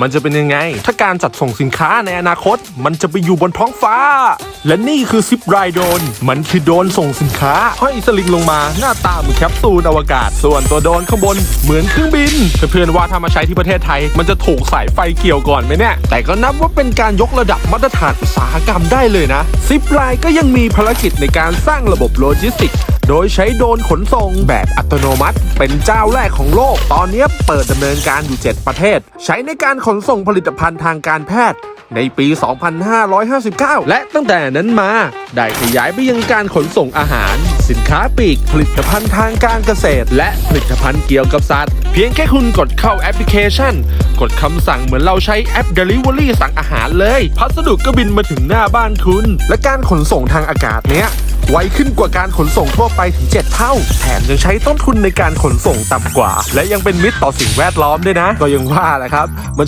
มันจะเป็นยังไง ถ้าการจัดส่งสินค้าในอนาคต มันจะไปอยู่บนท้องฟ้า และนี่คือซิปไรโดน มันคือโดนส่งสินค้าห้อยสลิงลงมา หน้าตาเหมือนแคปซูลอวกาศ ส่วนตัวโดนข้างบนเหมือนเครื่องบิน เพื่อนๆว่าถ้ามาใช้ที่ประเทศไทย มันจะถูกสายไฟเกี่ยวก่อนไหมเนี่ย แต่ก็นับว่าเป็นการยกระดับมาตรฐานอุตสาหกรรมได้เลยนะซิปไลก็ยังมีภารกิจในการสร้างระบบโลจิสติกส์ โดยใช้โดรนขนส่งแบบอัตโนมัติ เป็นเจ้าแรกของโลก ตอนนี้เปิดดำเนินการอยู่ 7 ประเทศ ใช้ในการขนส่งผลิตภัณฑ์ทางการแพทย์ ในปี 2559 และตั้งแต่นั้นมา ได้ขยายไปยังการขนส่งอาหาร สินค้าปลีก ผลิตภัณฑ์ทางการเกษตร และผลิตภัณฑ์เกี่ยวกับสัตว์ เพียงแค่คุณกดเข้าแอปพลิเคชัน กดคำสั่งเหมือนเราใช้แอป Delivery สั่งอาหารเลย พัสดุก็บินมาถึงหน้าบ้านคุณ และการขนส่งทางอากาศเนี้ยไวขึ้นกว่าการขนส่งทั่วไปถึง 7 เท่า แถมยังใช้ต้นทุนในการขนส่งต่ำกว่า และยังเป็นมิตรต่อสิ่งแวดล้อมด้วยนะ ก็ยังว่าแหละครับมัน